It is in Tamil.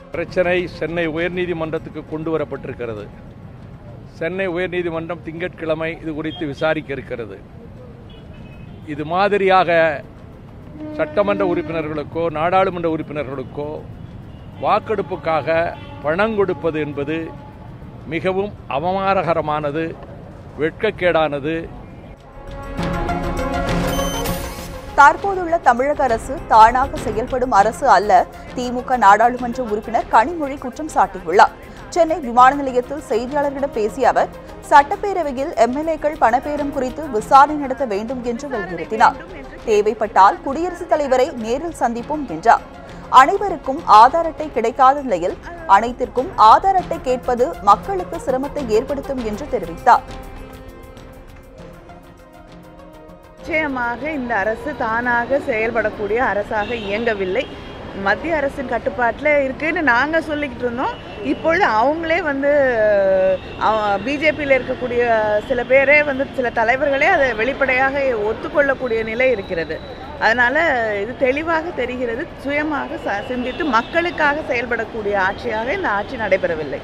பிரச்சனை சென்னை உயர்நீதிமன்றத்துக்கு கொண்டு வரப்பட்டிருக்கிறது. சென்னை உயர்நீதிமன்றம் திங்கட்கிழமை இது குறித்து விசாரிக்க இருக்கிறது. இது மாதிரியாக சட்டமன்ற உறுப்பினர்களுக்கோ நாடாளுமன்ற உறுப்பினர்களுக்கோ வாக்கெடுப்புக்காக பணம் கொடுப்பது என்பது மிகவும் அவமானகரமானது வெட்கக்கேடானது தற்போதுள்ள தமிழக அரசு தானாக செயல்படும் அரசு அல்ல. திமுக நாடாளுமன்ற உறுப்பினர் கனிமொழி குற்றம் சாட்டியுள்ளார். சென்னை விமான நிலையத்தில் செய்தியாளர்களிடம் பேசிய அவர் சட்டப்பேரவையில் எம்எல்ஏக்கள் பணப்பேரம் குறித்து விசாரணை நடத்த வேண்டும் என்று வலியுறுத்தினார். தேவைப்பட்டால் குடியரசுத் தலைவரை நேரில் சந்திப்போம் என்றார். அனைவருக்கும் ஆதார் அட்டை கிடைக்காத நிலையில் அனைத்திற்கும் ஆதார் அட்டை கேட்பது மக்களுக்கு சிரமத்தை ஏற்படுத்தும் என்று தெரிவித்தார். நிச்சயமாக இந்த அரசு தானாக செயல்படக்கூடிய அரசாக இயங்கவில்லை. மத்திய அரசின் கட்டுப்பாட்டில் இருக்குன்னு நாங்கள் சொல்லிக்கிட்டு இருந்தோம். இப்பொழுது அவங்களே வந்து பிஜேபியில் இருக்கக்கூடிய சில பேரே வந்து சில தலைவர்களே அதை வெளிப்படையாக ஒத்துக்கொள்ளக்கூடிய நிலை இருக்கிறது. அதனால் இது தெளிவாக தெரிகிறது. சுயமாக ச- சிந்தித்து மக்களுக்காக செயல்படக்கூடிய ஆட்சியாக இந்த ஆட்சி நடைபெறவில்லை.